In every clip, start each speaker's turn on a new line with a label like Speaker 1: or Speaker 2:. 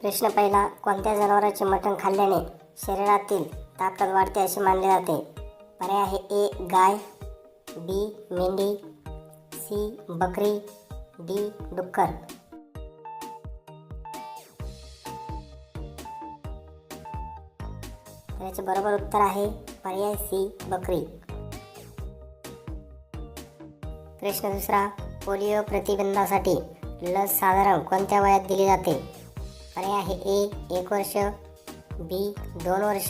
Speaker 1: प्रश्न पहिला कोणत्या जनावरांचे मटण खाल्ल्याने शरीरातील ताकद वाढते असे मानले जाते? पर्याय आहे ए गाय बी मेंढी सी बकरी डी डुक्कर. तर याचे बरोबर उत्तर आहे पर्याय सी बकरी. प्रश्न दुसरा पोलिओ प्रतिबंधासाठी लस साधारण कोणत्या वयात दिली जाते? पर्याय आहे ए एक वर्ष बी दोन वर्ष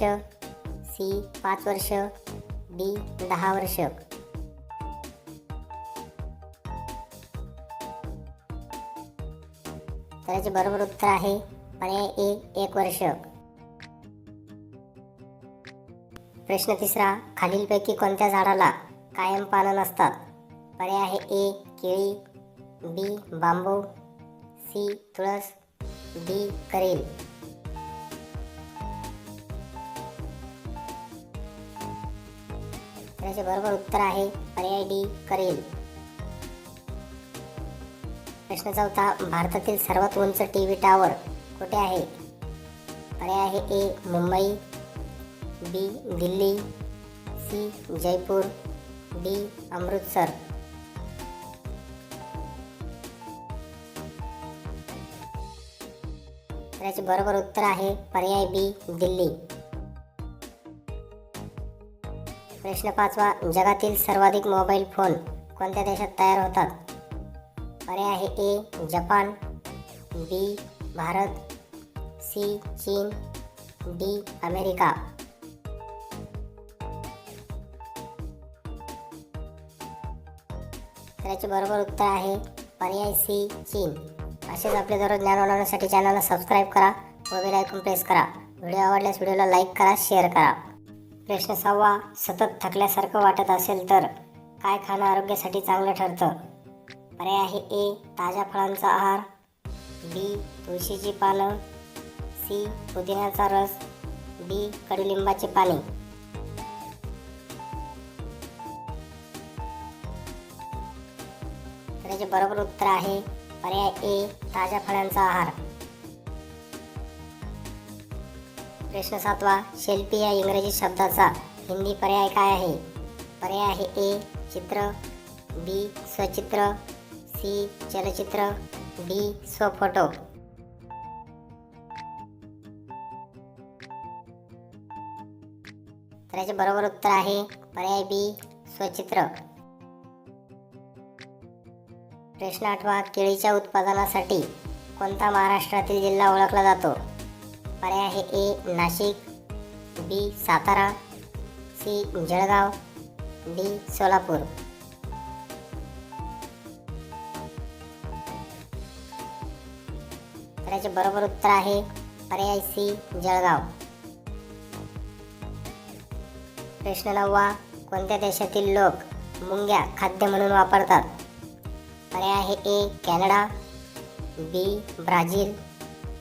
Speaker 1: सी पाच वर्ष डी दहा वर्ष. तर याचे बरोबर उत्तर आहे पर्याय ए एक वर्ष. प्रश्न तिसरा खालीलपैकी कोणत्या झाडाला कायम पानं नसतात? पर्याय आहे ए केळी बी बांबू सी तुळस डी करेल. त्याचे बरोबर उत्तर आहे पर्याय डी करेल. प्रश्न चौथा भारतातील सर्वात उंच टी व्ही टावर कुठे आहे? पर्याय आहे A Mumbai B Delhi C Jaipur D Amritsar. तर याचे बरोबर उत्तर आहे पर्याय बी दिल्ली. प्रश्न पाचवा जगातील सर्वाधिक मोबाईल फोन कोणत्या देशात तयार होतात? पर्याय आहे A Japan B Bharat C चीन डी अमेरिका. तर याचे बरोबर उत्तर आहे पर्याय सी चीन. असेच आपले दररोज ज्ञान वाढवण्यासाठी चॅनलला सबस्क्राईब करा व बेल आयकॉन प्रेस करा. व्हिडिओ आवडल्यास व्हिडिओला लाईक करा शेअर करा. प्रश्न सहावा सतत थकल्यासारखं वाटत असेल तर काय खाणं आरोग्यासाठी चांगलं ठरतं? पर्याय आहे ए ताज्या फळांचा आहार. बी तुळशीची पानं. सी पुदिन्याचा रस. डी कडुलिंबाची पाने तर याचे बरोबर उत्तर आहे पर्याय ए ताज्या फळांचा आहार. प्रश्न सातवा शिल्पी या इंग्रजी शब्दाचा हिंदी पर्याय काय आहे? पर्याय आहे ए चित्र बी स्वचित्र सी चलचित्र डी स्वफोटो. तर याचे बरोबर उत्तर आहे पर्याय बी स्वचित्र. प्रश्न आठवा केळीच्या उत्पादनासाठी कोणता महाराष्ट्रातील जिल्हा ओळखला जातो? पर्याय आहे A Nashik B Satara C Jalgaon D Solapur. तर याचे बरोबर उत्तर आहे पर्याय सी जळगाव. प्रश्न नववा कोणत्या देशातील लोक मुंग्या खाद्य म्हणून वापरतात? पर्याय आहे A Canada B Brazil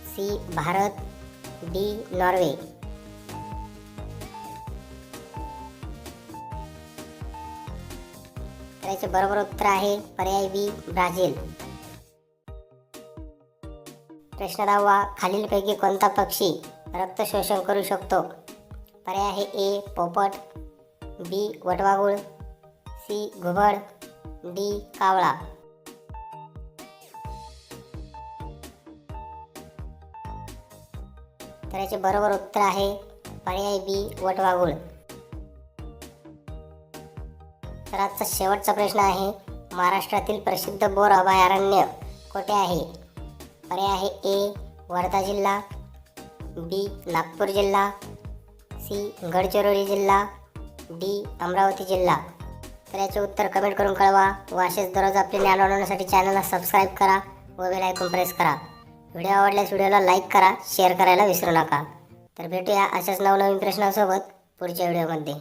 Speaker 1: C Bharat D Norway. तर याचे बरोबर उत्तर आहे पर्याय बी ब्राझील. प्रश्न दहावा खालीलपैकी कोणता पक्षी रक्त शोषण करू शकतो? पर्याय आहे ए पोपट बी वटवागुळ सी घुबड डी कावळा. तर याचे बरोबर उत्तर आहे पर्याय बी वटवागुळ तर आजचा शेवटचा प्रश्न आहे महाराष्ट्रातील प्रसिद्ध बोर अभयारण्य कोठे आहे? पर्याय आहे ए वर्धा जिल्हा बी नागपूर जिल्हा सी गडचिरोली जिल्हा डी अमरावती जिल्हा. तर याचे उत्तर कमेंट करून कळवा. व असेच दररोज आपले ज्ञान वाढवण्यासाठी चॅनलला सबस्क्राईब करा व बेल आयकॉन प्रेस करा. व्हिडिओ आवडल्यास व्हिडिओला लाईक करा शेअर करायला विसरू नका. तर भेटूया अशाच नवनवीन प्रश्नांसोबत पुढच्या व्हिडिओमध्ये.